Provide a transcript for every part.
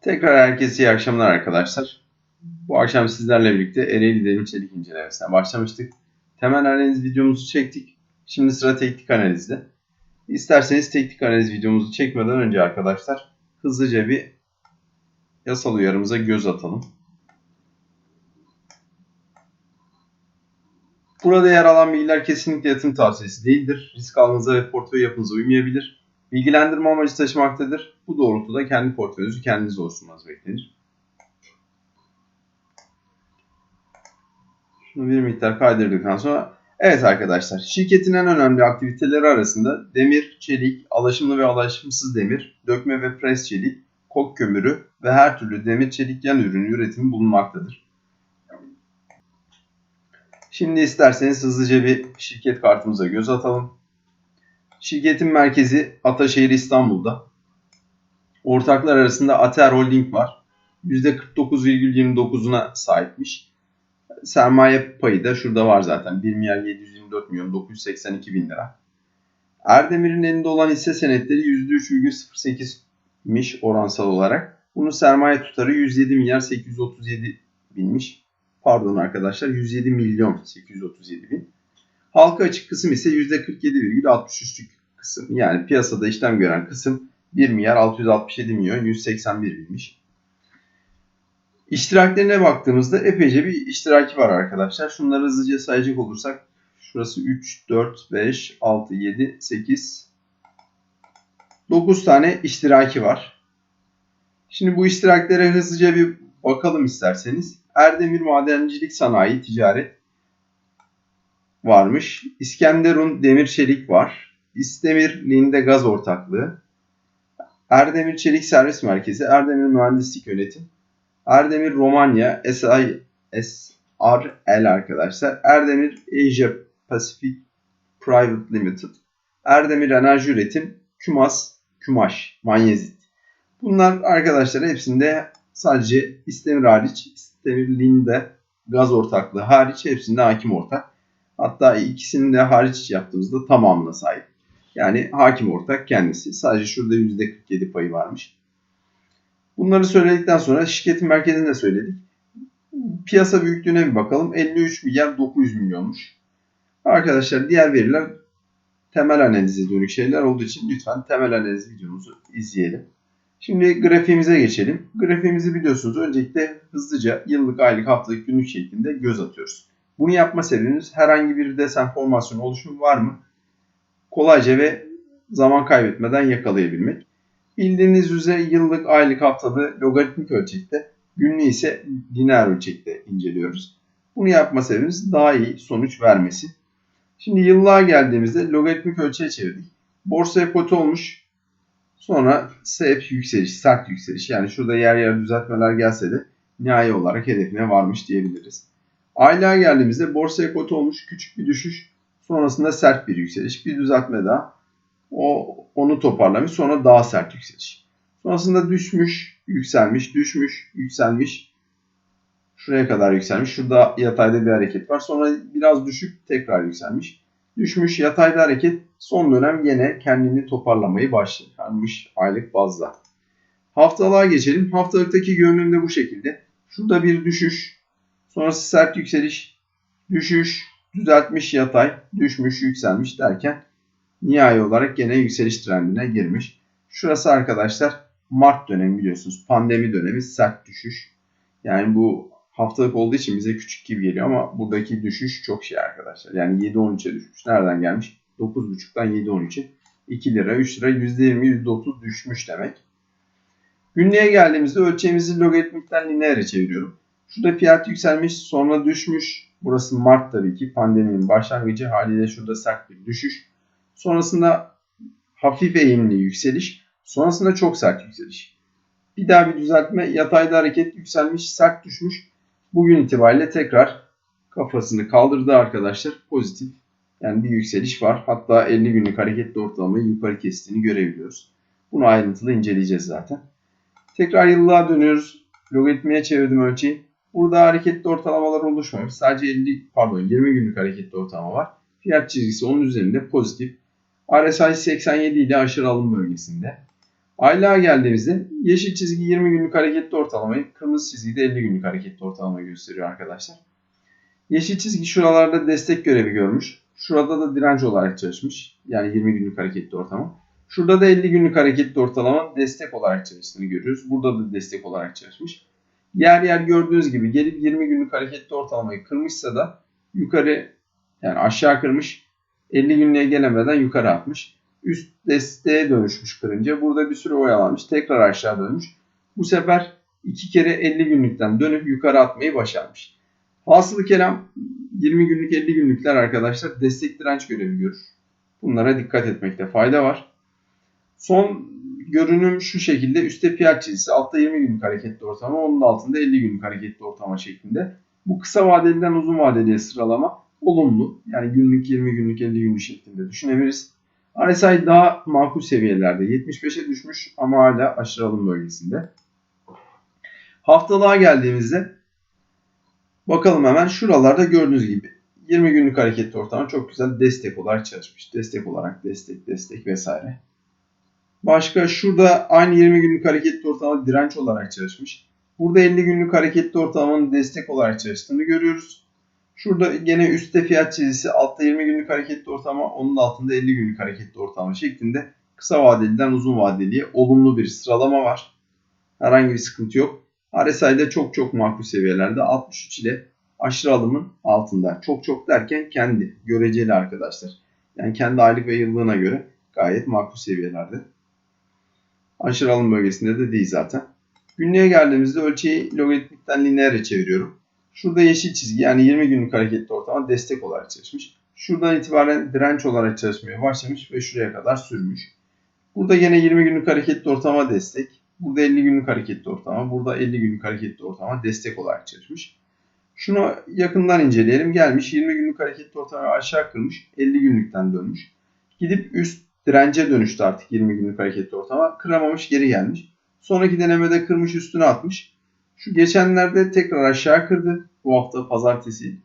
Tekrar herkese iyi akşamlar arkadaşlar. Bu akşam sizlerle birlikte Ereğli Demir Çelik incelemesine başlamıştık. Temel analiz videomuzu çektik. Şimdi sıra teknik analizde. İsterseniz teknik analiz videomuzu çekmeden önce arkadaşlar hızlıca bir yasal uyarımıza göz atalım. Burada yer alan bilgiler kesinlikle yatırım tavsiyesi değildir. Risk almanıza ve portföy yapınıza uymayabilir. Bilgilendirme amacı taşımaktadır. Bu doğrultuda kendi portföyünüzü kendiniz oluşturmanız beklenir. Şunu bir miktar kaydırdıktan sonra evet arkadaşlar şirketin en önemli aktiviteleri arasında demir, çelik, alaşımlı ve alaşımsız demir, dökme ve pres çelik, kok kömürü ve her türlü demir çelik yan ürünü üretimi bulunmaktadır. Şimdi isterseniz hızlıca bir şirket kartımıza göz atalım. Şirketin merkezi Ataşehir İstanbul'da. Ortaklar arasında Ater Holding var. %49,29'una sahipmiş. Sermaye payı da şurada var zaten. 1 milyar 724 milyon 982 bin lira. Erdemir'in elinde olan hisse senetleri %3,08'miş oransal olarak. Bunun sermaye tutarı 107 milyar 837 binmiş. Pardon arkadaşlar 107 milyon 837 bin. Halka açık kısım ise %47,63'lük kısım. Yani piyasada işlem gören kısım 1 milyar 667 milyon 181 binmiş. İştiraklerine baktığımızda epeyce bir iştiraki var arkadaşlar. Şunları hızlıca sayacak olursak şurası 3, 4, 5, 6, 7, 8, 9 tane iştiraki var. Şimdi bu iştiraklere hızlıca bir bakalım isterseniz. Erdemir Madencilik Sanayi Ticaret varmış. İskenderun Demir Çelik var. İstemir Linde Gaz Ortaklığı. Erdemir Çelik Servis Merkezi, Erdemir Mühendislik Yönetim, Erdemir Romanya, SI, SRL arkadaşlar, Erdemir Asia Pacific Private Limited, Erdemir Enerji Üretim, Kümas, Kümaş, Manyezit. Bunlar arkadaşlar hepsinde sadece İstemir hariç, İstemir Linde gaz ortaklığı hariç hepsinde hakim ortak. Hatta ikisini de hariç yaptığımızda tamamına sahip. Yani hakim ortak kendisi. Sadece şurada %47 payı varmış. Bunları söyledikten sonra şirketin merkezini de söyledik. Piyasa büyüklüğüne bir bakalım. 53 milyar 900 milyonmuş. Arkadaşlar diğer veriler temel analize dönük şeyler olduğu için lütfen temel analiz videomuzu izleyelim. Şimdi grafiğimize geçelim. Grafiğimizi biliyorsunuz öncelikle hızlıca yıllık, aylık, haftalık, günlük şeklinde göz atıyoruz. Bunu yapma sebebimiz herhangi bir desen formasyon oluşumu var mı? Kolayca ve zaman kaybetmeden yakalayabilmek. Bildiğiniz üzere yıllık, aylık, haftalı logaritmik ölçekte, günlüğü ise lineer ölçekte inceliyoruz. Bunu yapma sebebimiz daha iyi sonuç vermesi. Şimdi yıllığa geldiğimizde logaritmik ölçeğe çevirdik. Borsaya kote olmuş. Sonra hep yükseliş, sert yükseliş. Yani şurada yer yer düzeltmeler gelse de nihai olarak hedefine varmış diyebiliriz. Aylığa geldiğimizde borsaya kote olmuş küçük bir düşüş. Sonrasında sert bir yükseliş. Bir düzeltme daha. O onu toparlamış. Sonra daha sert yükseliş. Sonrasında düşmüş, yükselmiş, düşmüş, yükselmiş. Şuraya kadar yükselmiş. Şurada yatayda bir hareket var. Sonra biraz düşüp tekrar yükselmiş. Düşmüş yatayda hareket son dönem yine kendini toparlamayı başlamış aylık bazda. Haftalığa geçelim. Haftalıktaki görünüm de bu şekilde. Şurada bir düşüş, Sonrası sert yükseliş, düşüş, düzeltmiş yatay, düşmüş, yükselmiş derken nihai olarak gene yükseliş trendine girmiş. Şurası arkadaşlar Mart dönemi biliyorsunuz. Pandemi dönemi sert düşüş. Yani bu haftalık olduğu için bize küçük gibi geliyor ama buradaki düşüş çok şey arkadaşlar. Yani 7-13'e düşmüş. Nereden gelmiş? 9.5'tan 7-13'e. 2 lira, 3 lira, %20, %30 düşmüş demek. Günlüğe geldiğimizde ölçeğimizi logaritmikten lineere çeviriyorum. Şurada fiyat yükselmiş sonra düşmüş. Burası Mart tabii ki pandeminin başlangıcı haliyle şurada sert bir düşüş. Sonrasında hafif eğimli yükseliş. Sonrasında çok sert yükseliş. Bir daha bir düzeltme. Yatayda hareket yükselmiş, sert düşmüş. Bugün itibariyle tekrar kafasını kaldırdı arkadaşlar. Pozitif. Yani bir yükseliş var. Hatta 50 günlük hareketli ortalamayı yukarı kestiğini görebiliyoruz. Bunu ayrıntılı inceleyeceğiz zaten. Tekrar yıllığa dönüyoruz. Logaritmaya çevirdim ölçeği. Burada hareketli ortalamalar oluşmamış. Sadece 50 pardon 20 günlük hareketli ortalama var. Fiyat çizgisi onun üzerinde pozitif. RSI 87 ile aşırı alım bölgesinde. Aylığa geldiğimizde yeşil çizgi 20 günlük hareketli ortalamayı, kırmızı çizgi de 50 günlük hareketli ortalamayı gösteriyor arkadaşlar. Yeşil çizgi şuralarda destek görevi görmüş. Şurada da direnç olarak çalışmış. Yani 20 günlük hareketli ortalama. Şurada da 50 günlük hareketli ortalama destek olarak çalıştığını görüyoruz. Burada da destek olarak çalışmış. Yer yer gördüğünüz gibi gelip 20 günlük hareketli ortalamayı kırmışsa da yukarı yani aşağı kırmış 50 günlüğe gelemeden yukarı atmış. Üst desteğe dönüşmüş kırınca. Burada bir süre oyalanmış. Tekrar aşağı dönmüş. Bu sefer iki kere 50 günlükten dönüp yukarı atmayı başarmış. Hasılı kelam 20 günlük 50 günlükler arkadaşlar destek direnç görevi görür. Bunlara dikkat etmekte fayda var. Son görünüm şu şekilde. Üstte piyat çizgisi, altta 20 günlük hareketli ortalama, onun altında 50 günlük hareketli ortalama şeklinde. Bu kısa vadeliden uzun vadeliye sıralama olumlu. Yani günlük 20 günlük 50 günlük şeklinde düşünebiliriz. RSI daha makul seviyelerde. 75'e düşmüş ama hala aşırı alım bölgesinde. Haftalığa geldiğimizde bakalım hemen şuralarda gördüğünüz gibi 20 günlük hareketli ortalama çok güzel destek olarak çalışmış. Destek olarak destek destek vesaire. Başka şurada aynı 20 günlük hareketli ortalama direnç olarak çalışmış. Burada 50 günlük hareketli ortalamanın destek olarak çalıştığını görüyoruz. Şurada gene üstte fiyat çizgisi, altta 20 günlük hareketli ortalama, onun altında 50 günlük hareketli ortalama şeklinde kısa vadeliden uzun vadeliye olumlu bir sıralama var. Herhangi bir sıkıntı yok. RSI'de çok çok makul seviyelerde 63 ile aşırı alımın altında. Çok çok derken kendi göreceli arkadaşlar. Yani kendi aylık ve yıllığına göre gayet makul seviyelerde. Aşırı alım bölgesinde de değil zaten. Günlüğe geldiğimizde ölçeği logaritmikten lineere çeviriyorum. Şurada yeşil çizgi yani 20 günlük hareketli ortalama destek olarak çalışmış. Şuradan itibaren direnç olarak çalışmaya başlamış ve şuraya kadar sürmüş. Burada yine 20 günlük hareketli ortalama destek. Burada 50 günlük hareketli ortalama. Burada 50 günlük hareketli ortalama destek olarak çalışmış. Şunu yakından inceleyelim. Gelmiş 20 günlük hareketli ortalama aşağı kırmış. 50 günlükten dönmüş. Gidip üst dirence dönüştü artık 20 günlük hareketli ortalama. Kıramamış geri gelmiş. Sonraki denemede kırmış üstüne atmış. Şu geçenlerde tekrar aşağı kırdı. Bu hafta pazartesi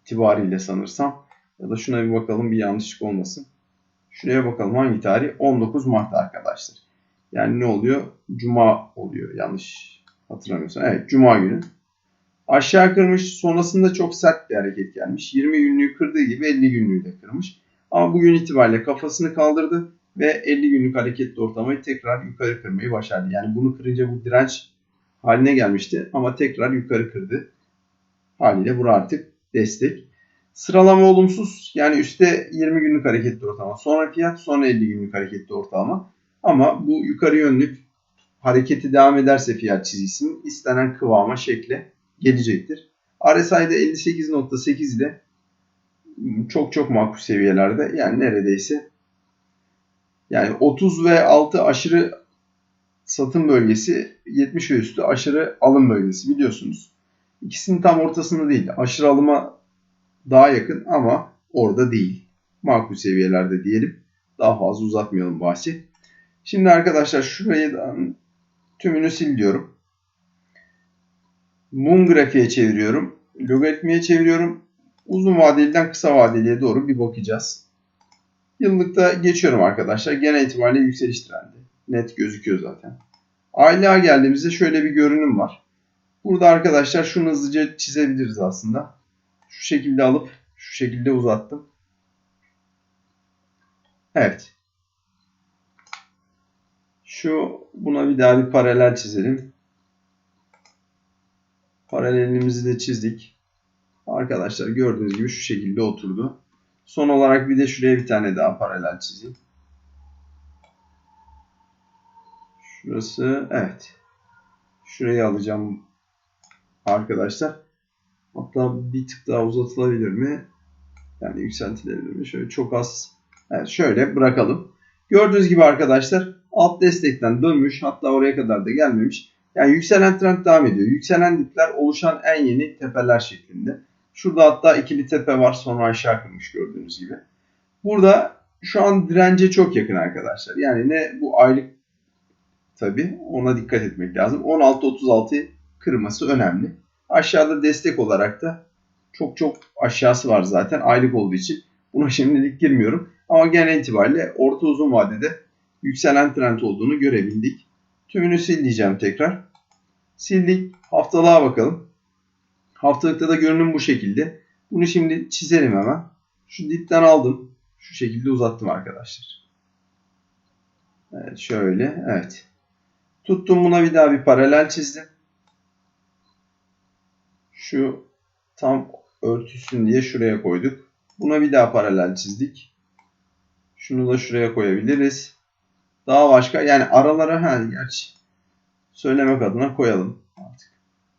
itibariyle sanırsam. Ya da şuna bir bakalım bir yanlışlık olmasın. Şuraya bakalım hangi tarih? 19 Mart arkadaşlar. Yani ne oluyor? Cuma oluyor yanlış hatırlamıyorsam. Evet Cuma günü. Aşağı kırmış sonrasında çok sert bir hareket gelmiş. 20 günlüğü kırdığı gibi 50 günlüğü de kırmış. Ama bugün itibariyle kafasını kaldırdı ve 50 günlük hareketli ortalamayı tekrar yukarı kırmayı başardı. Yani bunu kırınca bu direnç haline gelmişti ama tekrar yukarı kırdı. Haliyle bura artık destek. Sıralama olumsuz. Yani üstte 20 günlük hareketli ortalama. Sonra fiyat sonra 50 günlük hareketli ortalama. Ama bu yukarı yönlük hareketi devam ederse fiyat çizgisinin istenen kıvama şekle gelecektir. RSI'de 58.8 ile çok çok makul seviyelerde. Yani neredeyse yani 30 ve 6 aşırı satım bölgesi 70 ve üstü aşırı alım bölgesi biliyorsunuz. İkisinin tam ortasında değil. Aşırı alıma daha yakın ama orada değil. Makul seviyelerde diyelim. Daha fazla uzatmayalım bahsi. Şimdi arkadaşlar şurayı tümünü sil diyorum. Mum grafiğe çeviriyorum. Logaritmiye çeviriyorum. Uzun vadeliden kısa vadeliye doğru bir bakacağız. Yıllıkta geçiyorum arkadaşlar. Genel itibariyle yükseliş trendi. Net gözüküyor zaten. Aylığa geldiğimizde şöyle bir görünüm var. Burada arkadaşlar şunu hızlıca çizebiliriz aslında. Şu şekilde alıp şu şekilde uzattım. Evet. Şu buna bir daha bir paralel çizelim. Paralelimizi de çizdik. Arkadaşlar gördüğünüz gibi şu şekilde oturdu. Son olarak bir de şuraya bir tane daha paralel çizeyim. Şurası evet. Şurayı alacağım arkadaşlar. Hatta bir tık daha uzatılabilir mi? Yani yükseltilebilir mi? Şöyle çok az. Evet şöyle bırakalım. Gördüğünüz gibi arkadaşlar alt destekten dönmüş. Hatta oraya kadar da gelmemiş. Yani yükselen trend devam ediyor. Yükselen dipler oluşan en yeni tepeler şeklinde. Şurada hatta ikili tepe var sonra aşağı kırmış gördüğünüz gibi. Burada şu an dirence çok yakın arkadaşlar. Yani ne bu aylık tabi ona dikkat etmek lazım. 16.36 kırması önemli. Aşağıda destek olarak da çok çok aşağısı var zaten aylık olduğu için. Buna şimdilik girmiyorum. Ama genel itibariyle orta uzun vadede yükselen trend olduğunu görebildik. Tümünü sil tekrar. Sildik. Haftalığa bakalım. Haftalıkta da görünüm bu şekilde. Bunu şimdi çizelim hemen. Şu dipten aldım. Şu şekilde uzattım arkadaşlar. Evet şöyle. Evet. Tuttum buna bir daha bir paralel çizdim. Şu tam örtüsün diye şuraya koyduk. Buna bir daha paralel çizdik. Şunu da şuraya koyabiliriz. Daha başka yani aralara ha gerçi söylemek adına koyalım artık.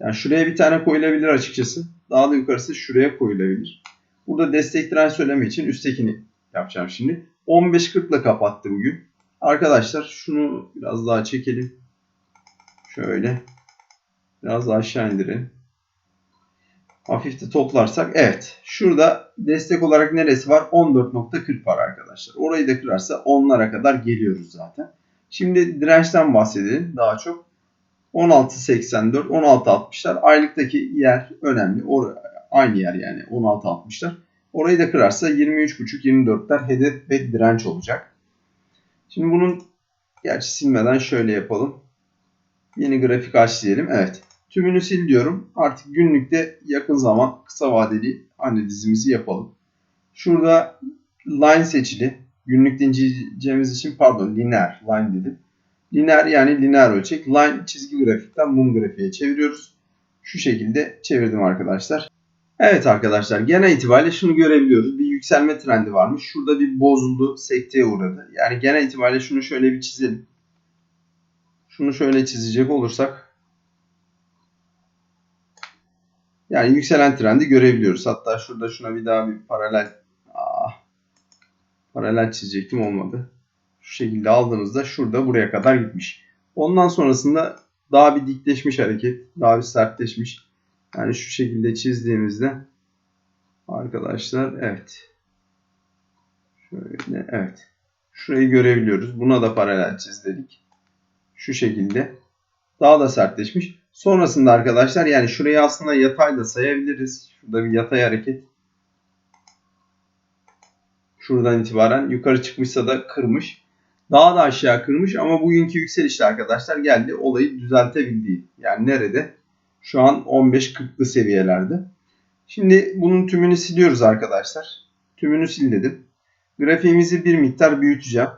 Yani şuraya bir tane koyulabilir açıkçası. Daha da yukarısı şuraya koyulabilir. Burada destek direnç söyleme için üsttekini yapacağım şimdi. 15.40 ile kapattı bugün. Arkadaşlar şunu biraz daha çekelim. Şöyle. Biraz daha aşağı indirelim. Hafif de toplarsak evet. Şurada destek olarak neresi var? 14.40 var arkadaşlar. Orayı da kırarsa 10'lara kadar geliyoruz zaten. Şimdi dirençten bahsedelim daha çok. 16.84, 16.60'lar aylıktaki yer önemli. Or aynı yer yani 16.60'lar. Orayı da kırarsa 23.5-24'ler hedef ve direnç olacak. Şimdi bunun gerçi silmeden şöyle yapalım. Yeni grafik aç diyelim. Evet. Tümünü sil diyorum. Artık günlükte yakın zaman kısa vadeli analizimizi yapalım. Şurada line seçili. Günlük inceleyeceğimiz için pardon lineer line dedim. Lineer yani lineer ölçek. Line çizgi grafikten mum grafiğe çeviriyoruz. Şu şekilde çevirdim arkadaşlar. Evet arkadaşlar genel itibariyle şunu görebiliyoruz. Bir yükselme trendi varmış. Şurada bir bozuldu, sekteye uğradı. Yani genel itibariyle şunu şöyle bir çizelim. Şunu şöyle çizecek olursak yani yükselen trendi görebiliyoruz. Hatta şurada şuna bir daha bir paralel Aa, paralel çizecektim olmadı. Şu şekilde aldığınızda şurada buraya kadar gitmiş. Ondan sonrasında daha bir dikleşmiş hareket, daha bir sertleşmiş. Yani şu şekilde çizdiğimizde arkadaşlar evet. Şöyle evet. Şurayı görebiliyoruz. Buna da paralel çiz dedik. Şu şekilde. Daha da sertleşmiş. Sonrasında arkadaşlar yani şurayı aslında yatay da sayabiliriz. Şurada bir yatay hareket. Şuradan itibaren yukarı çıkmışsa da kırmış. Daha da aşağı kırmış ama bugünkü yükselişte arkadaşlar geldi olayı düzeltebildiği. Yani nerede? Şu an 15-40'lı seviyelerde. Şimdi bunun tümünü siliyoruz arkadaşlar. Tümünü sil dedim. Grafiğimizi bir miktar büyüteceğim.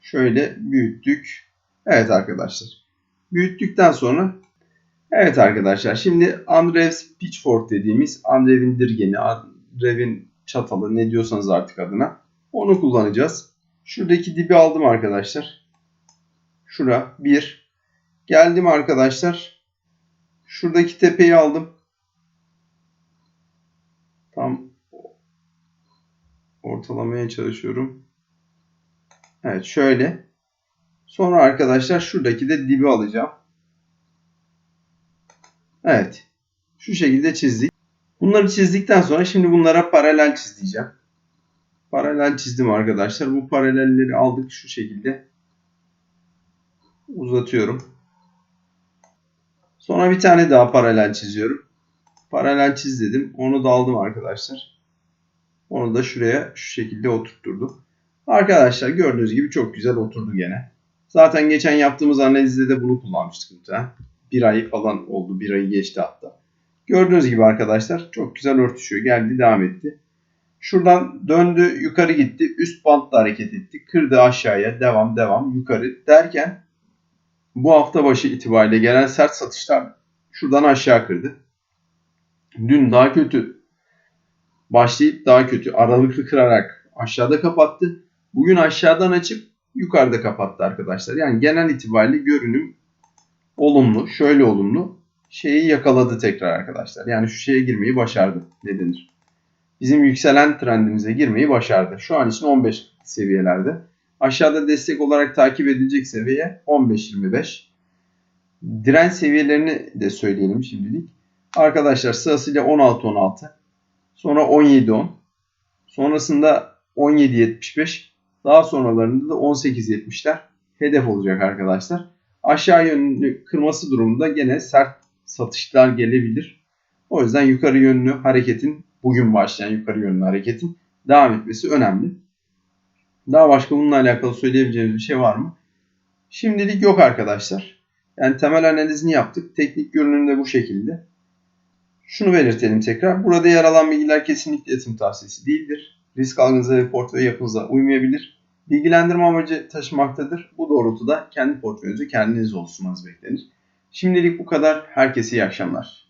Şöyle büyüttük. Evet arkadaşlar. Büyüttükten sonra Evet arkadaşlar şimdi Andrew's Pitchfork dediğimiz Andrew'in dirgeni, Andrew'in çatalı ne diyorsanız artık adına onu kullanacağız. Şuradaki dibi aldım arkadaşlar. Şura 1. Geldim arkadaşlar. Şuradaki tepeyi aldım. Tam ortalamaya çalışıyorum. Evet şöyle. Sonra arkadaşlar şuradaki de dibi alacağım. Evet. Şu şekilde çizdik. Bunları çizdikten sonra şimdi bunlara paralel çizeceğim. Paralel çizdim arkadaşlar. Bu paralelleri aldık şu şekilde. Uzatıyorum. Sonra bir tane daha paralel çiziyorum. Paralel çiz dedim. Onu da aldım arkadaşlar. Onu da şuraya şu şekilde oturtturdum. Arkadaşlar gördüğünüz gibi çok güzel oturdu gene. Zaten geçen yaptığımız analizde de bunu kullanmıştık muhtemelen. Bir ay falan oldu. Bir ayı geçti hatta. Gördüğünüz gibi arkadaşlar çok güzel örtüşüyor. Geldi devam etti. Şuradan döndü yukarı gitti. Üst bantla hareket etti. Kırdı aşağıya. Devam devam yukarı derken bu hafta başı itibariyle gelen sert satışlar şuradan aşağı kırdı. Dün daha kötü başlayıp daha kötü aralıklı kırarak aşağıda kapattı. Bugün aşağıdan açıp yukarıda kapattı arkadaşlar. Yani genel itibariyle görünüm olumlu. Şöyle olumlu. Şeyi yakaladı tekrar arkadaşlar. Yani şu şeye girmeyi başardı. Ne denir? Bizim yükselen trendimize girmeyi başardı. Şu an için 15 seviyelerde. Aşağıda destek olarak takip edilecek seviye 15-25. Direnç seviyelerini de söyleyelim şimdilik. Arkadaşlar sırasıyla 16-16. Sonra 17-10. Sonrasında 17-75. Daha sonralarında da 18-70'ler hedef olacak arkadaşlar. Aşağı yönlü kırması durumunda gene sert satışlar gelebilir. O yüzden yukarı yönlü hareketin bugün başlayan yukarı yönlü hareketin devam etmesi önemli. Daha başka bununla alakalı söyleyebileceğimiz bir şey var mı? Şimdilik yok arkadaşlar. Yani temel analizini yaptık. Teknik görünümde bu şekilde. Şunu belirtelim tekrar. Burada yer alan bilgiler kesinlikle yatırım tavsiyesi değildir. Risk algınıza ve portföy yapınıza uymayabilir. Bilgilendirme amacı taşımaktadır. Bu doğrultuda kendi portföyünüzü kendiniz oluşturmanız beklenir. Şimdilik bu kadar. Herkese iyi akşamlar.